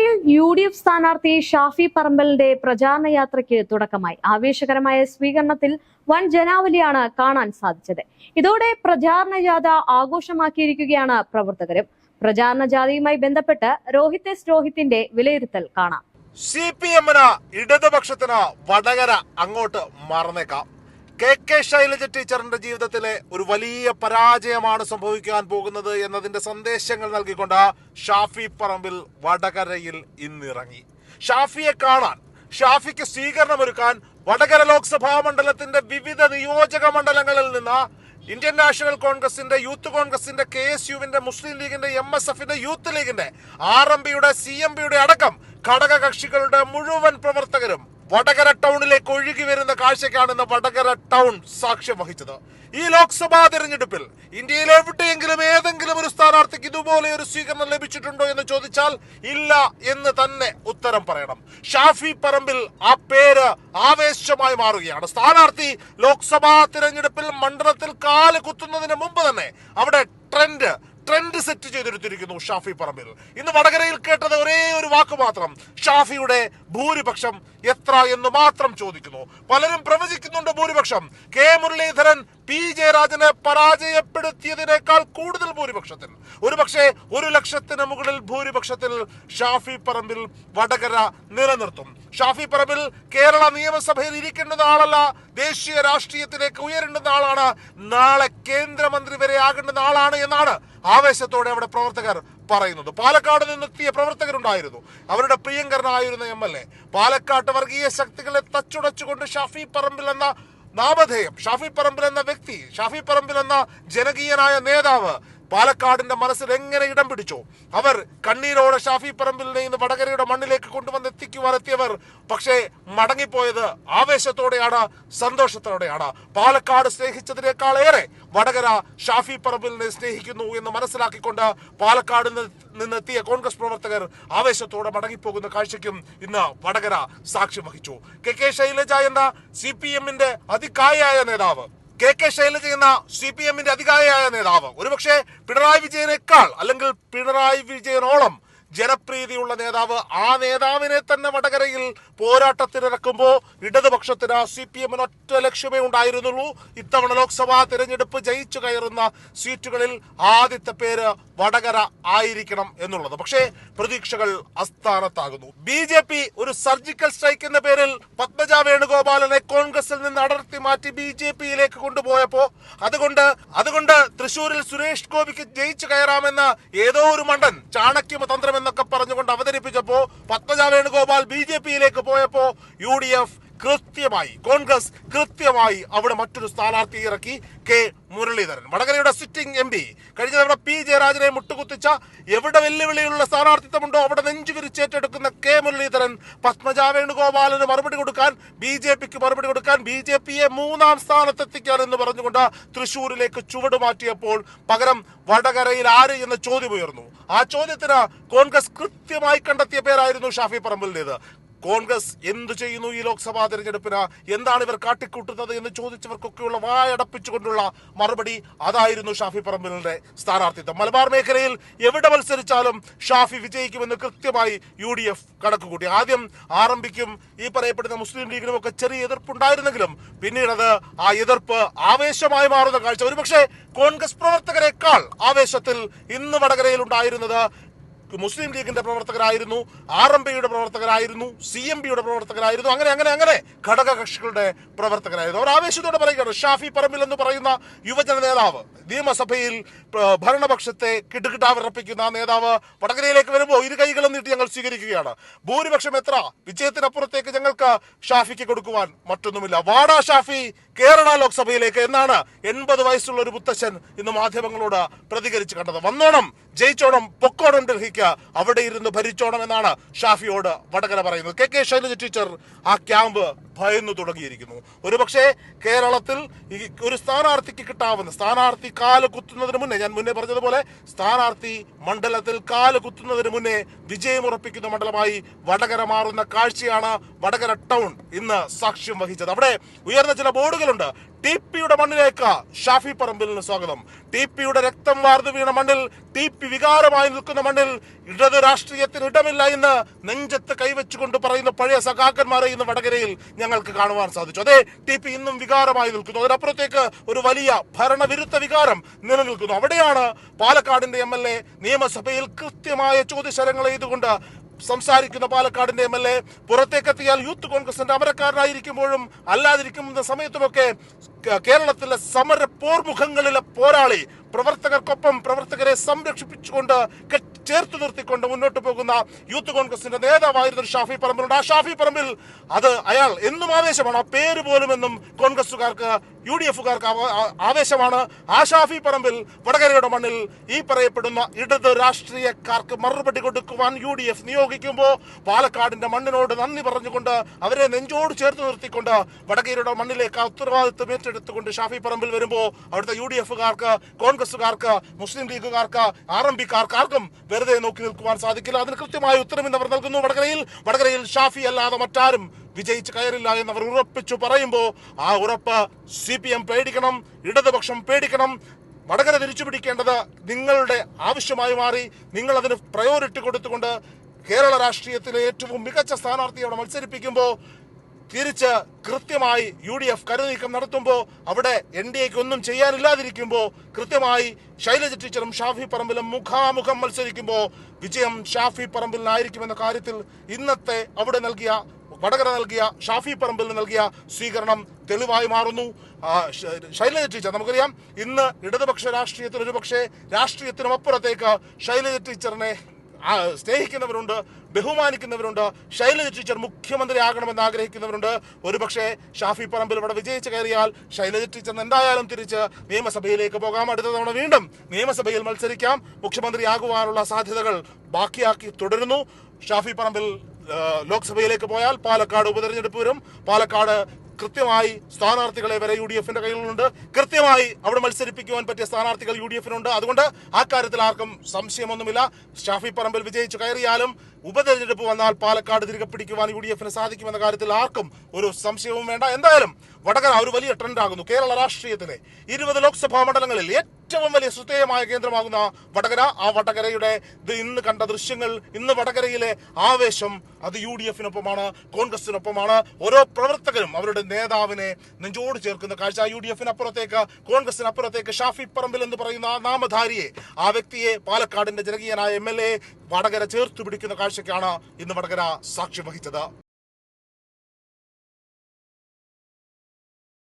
വടകരയിൽ U D F സ്ഥാനാർത്ഥി ഷാഫി പറമ്പലിന്റെ പ്രചാരണ യാത്രയ്ക്ക് തുടക്കമായി. ആവേശകരമായ സ്വീകരണത്തിൽ വൻ ജനാവലിയാണ് കാണാൻ സാധിച്ചത്. ഇതോടെ പ്രചാരണ ജാഥ ആഘോഷമാക്കിയിരിക്കുകയാണ് പ്രവർത്തകരും. പ്രചാരണ ജാഥയുമായി ബന്ധപ്പെട്ട് രോഹിത് എസ് രോഹിത്തിന്റെ വിലയിരുത്തൽ കാണാം. സി പി എമ്മിന് ഇടതുപക്ഷത്തിന് വടകര അങ്ങോട്ട് മറന്നേക്കാം. കെ കെ ശൈലജ ടീച്ചറിന്റെ ജീവിതത്തിലെ ഒരു വലിയ പരാജയമാണ് സംഭവിക്കാൻ പോകുന്നത് എന്നതിന്റെ സന്ദേശങ്ങൾ നൽകിക്കൊണ്ട് ഷാഫി പറമ്പിൽ വടകരയിൽ ഇന്നിറങ്ങി. ഷാഫിയെ കാണാൻ ഷാഫിക്ക് സ്വീകരണമൊരുക്കാൻ വടകര ലോക്സഭാ മണ്ഡലത്തിന്റെ വിവിധ നിയോജക മണ്ഡലങ്ങളിൽ നിന്ന് ഇന്ത്യൻ നാഷണൽ കോൺഗ്രസിന്റെ യൂത്ത് കോൺഗ്രസിന്റെ കെ എസ് യുവിന്റെ മുസ്ലിം ലീഗിന്റെ എം എസ് എഫിന്റെ യൂത്ത് ലീഗിന്റെ ആർ എം പിയുടെ സി എം പിയുടെ അടക്കം ഘടക കക്ഷികളുടെ മുഴുവൻ പ്രവർത്തകരും വടകര ടൗണിലേക്ക് ഒഴുകി വരുന്ന കാഴ്ചയ്ക്കാണ് വടകര ടൗൺ സാക്ഷ്യം വഹിച്ചത്. ഈ ലോക്സഭാ തെരഞ്ഞെടുപ്പിൽ ഇന്ത്യയിൽ എവിടെയെങ്കിലും ഏതെങ്കിലും ഒരു സ്ഥാനാർത്ഥിക്ക് ഇതുപോലെ ഒരു സ്വീകരണം ലഭിച്ചിട്ടുണ്ടോ എന്ന് ചോദിച്ചാൽ ഇല്ല എന്ന് തന്നെ ഉത്തരം പറയണം. ഷാഫി പറമ്പിൽ ആ പേര് ആവേശമായി മാറുകയാണ്. സ്ഥാനാർത്ഥി ലോക്സഭാ തിരഞ്ഞെടുപ്പിൽ മണ്ഡലത്തിൽ കാൽ കുത്തുന്നതിന് മുമ്പ് തന്നെ അവിടെ ട്രെൻഡ് ട്രെൻഡ് സെറ്റ് ചെയ്തെടുത്തിരിക്കുന്നു ഷാഫി പറമ്പിൽ. ഇന്ന് വടകരയിൽ കേട്ടത് ഒരേ ഒരു വാക്ക് മാത്രം ഷാഫിയുടെ ഭൂരിപക്ഷം എത്ര എന്ന് മാത്രം ചോദിക്കുന്നു. പലരും പ്രവചിക്കുന്നുണ്ട് ഭൂരിപക്ഷം. കെ. മുരളീധരൻ പി. ജയരാജനെ പരാജയപ്പെടുത്തിയതിനേക്കാൾ കൂടുതൽ ഭൂരിപക്ഷത്തിൽ. ഒരുപക്ഷെ ഒരു ലക്ഷത്തിന് മുകളിൽ ഭൂരിപക്ഷത്തിൽ ഷാഫി പറമ്പിൽ വടകര നിലനിർത്തും. ഷാഫി പറമ്പിൽ കേരള നിയമസഭയിൽ ഇരിക്കേണ്ടുന്ന ആളല്ല ദേശീയ രാഷ്ട്രീയത്തിലേക്ക് ഉയരേണ്ടുന്ന ആളാണ് നാളെ കേന്ദ്രമന്ത്രി വരെ ആകേണ്ടുന്ന ആളാണ് എന്നാണ് ആവേശത്തോടെ അവിടെ പ്രവർത്തകർ പറയുന്നത്. പാലക്കാട് നിന്നെത്തിയ പ്രവർത്തകരുണ്ടായിരുന്നു. അവരുടെ പ്രിയങ്കരനായിരുന്ന എം എൽ എ. പാലക്കാട്ട് വർഗീയ ശക്തികളെ തച്ചുടച്ചുകൊണ്ട് ഷാഫി പറമ്പിൽ എന്ന നാമധേയം ഷാഫി പറമ്പിൽ എന്ന വ്യക്തി ഷാഫി പറമ്പിൽ എന്ന ജനകീയനായ നേതാവ് പാലക്കാടിന്റെ മനസ്സിൽ എങ്ങനെ ഇടം പിടിച്ചു? അവർ കണ്ണീരോടെ ഷാഫി പറമ്പിൽ ഇന്ന് വടകരയുടെ മണ്ണിലേക്ക് കൊണ്ടുവന്ന് എത്തിക്കുവാൻ എത്തിയവർ പക്ഷേ മടങ്ങിപ്പോയത് ആവേശത്തോടെയാണ് സന്തോഷത്തോടെയാണ്. പാലക്കാട് സ്നേഹിച്ചതിനേക്കാൾ ഏറെ വടകര ഷാഫി പറമ്പിലിനെ സ്നേഹിക്കുന്നു എന്ന് മനസ്സിലാക്കിക്കൊണ്ട് പാലക്കാട് നിന്ന് നിന്നെത്തിയ കോൺഗ്രസ് പ്രവർത്തകർ ആവേശത്തോടെ മടങ്ങിപ്പോകുന്ന കാഴ്ചയ്ക്കും ഇന്ന് വടകര സാക്ഷ്യം വഹിച്ചു. കെ കെ ശൈലജ എന്ന സി പി എമ്മിന്റെ അതികായായ നേതാവ്. കെ കെ ശൈലജ എന്ന സി പി എമ്മിന്റെ അധികാരിയായ നേതാവ്. ഒരുപക്ഷെ പിണറായി വിജയനേക്കാൾ അല്ലെങ്കിൽ പിണറായി വിജയനോളം ജനപ്രീതിയുള്ള നേതാവ് ആ നേതാവിനെ തന്നെ വടകരയിൽ പോരാട്ടത്തിനിറക്കുമ്പോൾ ഇടതുപക്ഷത്തിന് സി പി എമ്മിന് ഒറ്റ ലക്ഷ്യമേ ഉണ്ടായിരുന്നുള്ളൂ. ഇത്തവണ ലോക്സഭാ തിരഞ്ഞെടുപ്പ് ജയിച്ചു കയറുന്ന സീറ്റുകളിൽ ആദ്യത്തെ പേര് വടകര ആയിരിക്കണം എന്നുള്ളത്. പക്ഷേ പ്രതീക്ഷകൾ അസ്ഥാനത്താകുന്നു ബി ജെ പി ഒരു സർജിക്കൽ സ്ട്രൈക്ക് എന്ന പേരിൽ പത്മജ വേണുഗോപാലനെ കോൺഗ്രസിൽ നിന്ന് അടർത്തി മാറ്റി ബി ജെ പിയിലേക്ക് കൊണ്ടുപോയപ്പോ അതുകൊണ്ട് അതുകൊണ്ട് തൃശൂരിൽ സുരേഷ് ഗോപിക്ക് ജയിച്ചു കയറാമെന്ന ഏതോ ഒരു മണ്ടൻ ചാണക്യമ തന്ത്രം എന്നൊക്കെ പറഞ്ഞുകൊണ്ട് അവതരിപ്പിച്ചപ്പോ പത്മജ വേണുഗോപാൽ ബി ജെ പിയിലേക്ക് പോയപ്പോ യു ഡി എഫ് കൃത്യമായി കോൺഗ്രസ് കൃത്യമായി അവിടെ മറ്റൊരു സ്ഥാനാർത്ഥി ഇറക്കി കെ മുരളീധരൻ. വടകരയുടെ സിറ്റിംഗ് എം പി. കഴിഞ്ഞ തവണ പി ജയരാജനെ മുട്ടുകുത്തിച്ച എവിടെ വെല്ലുവിളിയുള്ള സ്ഥാനാർത്ഥിത്വമുണ്ടോ അവിടെ നെഞ്ചു വിരിച്ചേറ്റെടുക്കുന്ന കെ മുരളീധരൻ പത്മജ വേണുഗോപാലിന് മറുപടി കൊടുക്കാൻ ബി ജെ പിക്ക് മറുപടി കൊടുക്കാൻ ബി ജെ പിയെ മൂന്നാം സ്ഥാനത്തെത്തിക്കാൻ എന്ന് പറഞ്ഞുകൊണ്ട് തൃശൂരിലേക്ക് ചുവട് മാറ്റിയപ്പോൾ പകരം വടകരയിൽ ആര് എന്ന ചോദ്യം ഉയർന്നു. ആ ചോദ്യത്തിന് കോൺഗ്രസ് കൃത്യമായി കണ്ടെത്തിയ പേരായിരുന്നു ഷാഫി പറമ്പലിന്റെത്. കോൺഗ്രസ് എന്തു ചെയ്യുന്നു ഈ ലോക്സഭാ തെരഞ്ഞെടുപ്പിന്? എന്താണ് ഇവർ കാട്ടിക്കൂട്ടുന്നത് എന്ന് ചോദിച്ചവർക്കൊക്കെയുള്ള വായടപ്പിച്ചുകൊണ്ടുള്ള മറുപടി അതായിരുന്നു ഷാഫി പറമ്പിലിന്റെ സ്ഥാനാർത്ഥിത്വം. മലബാർ മേഖലയിൽ എവിടെ മത്സരിച്ചാലും ഷാഫി വിജയിക്കുമെന്ന് കൃത്യമായി യു ഡി എഫ് കണക്കുകൂട്ടി. ആദ്യം ആരംഭിക്കും ഈ പറയപ്പെടുന്ന മുസ്ലിം ലീഗിനും ഒക്കെ ചെറിയ എതിർപ്പുണ്ടായിരുന്നെങ്കിലും പിന്നീട് അത് ആ എതിർപ്പ് ആവേശമായി മാറുന്ന കാഴ്ച. ഒരുപക്ഷെ കോൺഗ്രസ് പ്രവർത്തകരെക്കാൾ ആവേശത്തിൽ ഇന്ന് വടകരയിൽ ഉണ്ടായിരുന്നത് മുസ്ലിം ലീഗിന്റെ പ്രവർത്തകരായിരുന്നു ആർ എം പിയുടെ പ്രവർത്തകരായിരുന്നു സി എം പിയുടെ പ്രവർത്തകരായിരുന്നു അങ്ങനെ അങ്ങനെ അങ്ങനെ ഘടക കക്ഷികളുടെ പ്രവർത്തകരായിരുന്നു. അവർ ആവേശത്തോടെ പറയുകയാണ് ഷാഫി പറമ്പിൽ എന്ന് പറയുന്ന യുവജന നേതാവ് നിയമസഭയിൽ ഭരണപക്ഷത്തെ കിടുകിടാവിറപ്പിക്കുന്ന ആ നേതാവ് വടകരയിലേക്ക് വരുമ്പോൾ ഇരു കൈകളും നീട്ടി ഞങ്ങൾ സ്വീകരിക്കുകയാണ്. ഭൂരിപക്ഷം എത്ര? വിജയത്തിനപ്പുറത്തേക്ക് ഞങ്ങൾക്ക് ഷാഫിക്ക് കൊടുക്കുവാൻ മറ്റൊന്നുമില്ല. വാടാ ഷാഫി കേരള ലോക്സഭയിലേക്ക് എന്നാണ് എൺപത് വയസ്സുള്ള ഒരു മുത്തശ്ശൻ ഇന്ന് മാധ്യമങ്ങളോട് പ്രതികരിച്ചു കണ്ടത്. വന്നോണം ജയിച്ചോണം പൊക്കോണം ഡൽഹിക്ക് അവിടെ ഇരുന്ന് ഭരിച്ചോണം എന്നാണ് ഷാഫിയോട് വടകര പറയുന്നത്. കെ കെ ശൈലജ ടീച്ചർ ആ ക്യാമ്പ് ഭയന്നു തുടങ്ങിയിരിക്കുന്നു. ഒരുപക്ഷെ കേരളത്തിൽ ഈ ഒരു സ്ഥാനാർത്ഥിക്ക് കിട്ടാവുന്ന സ്ഥാനാർത്ഥി കാൽ കുത്തുന്നതിന് മുന്നേ ഞാൻ മുന്നേ പറഞ്ഞതുപോലെ സ്ഥാനാർത്ഥി മണ്ഡലത്തിൽ കാൽ കുത്തുന്നതിന് മുന്നേ വിജയം ഉറപ്പിക്കുന്ന മണ്ഡലമായി വടകര മാറുന്ന കാഴ്ചയാണ് വടകര ടൗൺ ഇന്ന് സാക്ഷ്യം വഹിച്ചത്. അവിടെ ഉയർന്ന ചില ബോർഡുകളുണ്ട്. ടി പിയുടെ മണ്ണിലേക്ക് ഷാഫി പറമ്പിലിന് സ്വാഗതം. ടി പിയുടെ രക്തം വാർന്നു വീണ മണ്ണിൽ ടി പി വികാരമായി നിൽക്കുന്ന മണ്ണിൽ ഇടത് രാഷ്ട്രീയത്തിന് ഇടമില്ല എന്ന് നെഞ്ചത്ത് കൈവച്ചുകൊണ്ട് പറയുന്ന പഴയ സഖാക്കന്മാരെ ഇന്ന് വടകരയിൽ ഞങ്ങൾക്ക് കാണുവാൻ സാധിച്ചു. അതെ ടി പി ഇന്നും വികാരമായി നിൽക്കുന്നു. അതിനപ്പുറത്തേക്ക് ഒരു വലിയ ഭരണവിരുദ്ധ വികാരം നിലനിൽക്കുന്നു. അവിടെയാണ് പാലക്കാടിന്റെ എം എൽ എ നിയമസഭയിൽ കൃത്യമായ ചോദ്യശരങ്ങൾ ചെയ്തുകൊണ്ട് സംസാരിക്കുന്ന പാലക്കാടിന്റെ എം എൽ എ. പുറത്തേക്കെത്തിയാൽ യൂത്ത് കോൺഗ്രസിന്റെ അമരക്കാരനായിരിക്കുമ്പോഴും അല്ലാതിരിക്കുന്ന സമയത്തുമൊക്കെ കേരളത്തിലെ സമര പോർമുഖങ്ങളിലെ പോരാളി പ്രവർത്തകർക്കൊപ്പം പ്രവർത്തകരെ സംരക്ഷിപ്പിച്ചുകൊണ്ട് ചേർത്ത് നിർത്തിക്കൊണ്ട് മുന്നോട്ട് പോകുന്ന യൂത്ത് കോൺഗ്രസിന്റെ നേതാവായിരുന്നു ഷാഫി പറമ്പിലുണ്ട്. ആ ഷാഫി പറമ്പിൽ അത് അയാൾ എന്നും ആവേശമാണ്. ആ പേര് പോലും എന്നും കോൺഗ്രസുകാർക്ക് യു ഡി എഫുകാർക്ക് ആവേശമാണ്. ആ ഷാഫി പറമ്പിൽ വടകരയുടെ മണ്ണിൽ ഈ പറയപ്പെടുന്ന ഇടത് രാഷ്ട്രീയക്കാർക്ക് മറുപടി കൊടുക്കുവാൻ യു ഡി എഫ് നിയോഗിക്കുമ്പോൾ പാലക്കാടിന്റെ മണ്ണിനോട് നന്ദി പറഞ്ഞുകൊണ്ട് അവരെ നെഞ്ചോട് ചേർത്ത് നിർത്തിക്കൊണ്ട് വടകരയുടെ മണ്ണിലേക്ക് ഉത്തരവാദിത്വം ഏറ്റെടുത്തുകൊണ്ട് ഷാഫി പറമ്പിൽ വരുമ്പോൾ അവിടുത്തെ യു ഡി എഫുകാർക്ക് കോൺഗ്രസുകാർക്ക് മുസ്ലിം ലീഗുകാർക്ക് ആർ എം പിക്കാർക്ക് ആർക്കും വെറുതെ നോക്കി നിൽക്കുവാൻ സാധിക്കില്ല. അതിന് കൃത്യമായ ഉത്തരം ഇന്ന് അവർ നൽകുന്നു. വടകരയിൽ വടകരയിൽ ഷാഫി അല്ലാതെ മറ്റാരും വിജയിച്ച് കയറില്ല എന്ന് അവർ ഉറപ്പിച്ചു പറയുമ്പോൾ ആ ഉറപ്പ് സി പി എം പേടിക്കണം ഇടതുപക്ഷം പേടിക്കണം. വടകര തിരിച്ചു പിടിക്കേണ്ടത് നിങ്ങളുടെ ആവശ്യമായി മാറി നിങ്ങൾ അതിന് പ്രയോറിറ്റി കൊടുത്തുകൊണ്ട് കേരള രാഷ്ട്രീയത്തിലെ ഏറ്റവും മികച്ച സ്ഥാനാർത്ഥിയെ മത്സരിപ്പിക്കുമ്പോൾ തിരിച്ച് കൃത്യമായി യു ഡി എഫ് കരുനീക്കം നടത്തുമ്പോൾ അവിടെ എൻ ഡി എക്ക് ഒന്നും ചെയ്യാനില്ലാതിരിക്കുമ്പോൾ കൃത്യമായി ശൈലജ ടീച്ചറും ഷാഫി പറമ്പിലും മുഖാമുഖം മത്സരിക്കുമ്പോൾ വിജയം ഷാഫി പറമ്പിലിനായിരിക്കുമെന്ന കാര്യത്തിൽ ഇന്നത്തെ അവിടെ നൽകിയ വടകര നൽകിയ ഷാഫി പറമ്പിൽ നൽകിയ സ്വീകരണം തെളിവായി മാറുന്നു. ശൈലജ ടീച്ചർ നമുക്കറിയാം ഇന്ന് ഇടതുപക്ഷ രാഷ്ട്രീയത്തിൽ ഒരുപക്ഷെ രാഷ്ട്രീയത്തിനും അപ്പുറത്തേക്ക് ശൈലജ ടീച്ചറിനെ സ്നേഹിക്കുന്നവരുണ്ട് ബഹുമാനിക്കുന്നവരുണ്ട് ശൈലജ ടീച്ചർ മുഖ്യമന്ത്രി ആകണമെന്ന് ആഗ്രഹിക്കുന്നവരുണ്ട്. ഒരുപക്ഷെ ഷാഫി പറമ്പിൽ ഇവിടെ വിജയിച്ച് കയറിയാൽ ശൈലജ ടീച്ചറിന് എന്തായാലും തിരിച്ച് നിയമസഭയിലേക്ക് പോകാം. അടുത്ത തവണ വീണ്ടും നിയമസഭയിൽ മത്സരിക്കാം. മുഖ്യമന്ത്രി ആകുവാനുള്ള സാധ്യതകൾ ബാക്കിയാക്കി തുടരുന്നു. ഷാഫി പറമ്പിൽ ലോക്സഭയിലേക്ക് പോയാൽ പാലക്കാട് ഉപതെരഞ്ഞെടുപ്പ് വരും. പാലക്കാട് കൃത്യമായി സ്ഥാനാർത്ഥികളെ വരെ യു ഡി എഫിന്റെ കയ്യിലുണ്ട്. കൃത്യമായി അവിടെ മത്സരിപ്പിക്കുവാൻ പറ്റിയ സ്ഥാനാർത്ഥികൾ യു ഡി എഫിനുണ്ട് അതുകൊണ്ട് ആ കാര്യത്തിൽ ആർക്കും സംശയമൊന്നുമില്ല. ഷാഫി പറമ്പിൽ വിജയിച്ചു കയറിയാലും ഉപതെരഞ്ഞെടുപ്പ് വന്നാൽ പാലക്കാട് തിരികെ പിടിക്കുവാൻ യു ഡി എഫിന് സാധിക്കുമെന്ന കാര്യത്തിൽ ആർക്കും ഒരു സംശയവും വേണ്ട. എന്തായാലും വടകര ഒരു വലിയ ട്രെൻഡ് ആകുന്നു. കേരള രാഷ്ട്രീയത്തിലെ ഇരുപത് ലോക്സഭാ മണ്ഡലങ്ങളിൽ ഏറ്റവും വലിയ ശ്രദ്ധേയമായ കേന്ദ്രമാകുന്ന വടകര. ആ വടകരയുടെ ഇന്ന് കണ്ട ദൃശ്യങ്ങൾ ഇന്ന് വടകരയിലെ ആവേശം അത് യു ഡി എഫിനൊപ്പമാണ് കോൺഗ്രസിനൊപ്പമാണ്. ഓരോ പ്രവർത്തകരും അവരുടെ നേതാവിനെ നെഞ്ചോട് ചേർക്കുന്ന കാഴ്ച. യു ഡി എഫിനപ്പുറത്തേക്ക് കോൺഗ്രസിനപ്പുറത്തേക്ക് ഷാഫി പറമ്പിൽ എന്ന് പറയുന്ന ആ നാമധാരിയെ ആ വ്യക്തിയെ പാലക്കാടിന്റെ ജനകീയനായ എം എൽ എ വടകര ചേർത്ത് പിടിക്കുന്ന കാഴ്ചയ്ക്കാണ് ഇന്ന് വടകര സാക്ഷ്യം വഹിച്ചത്.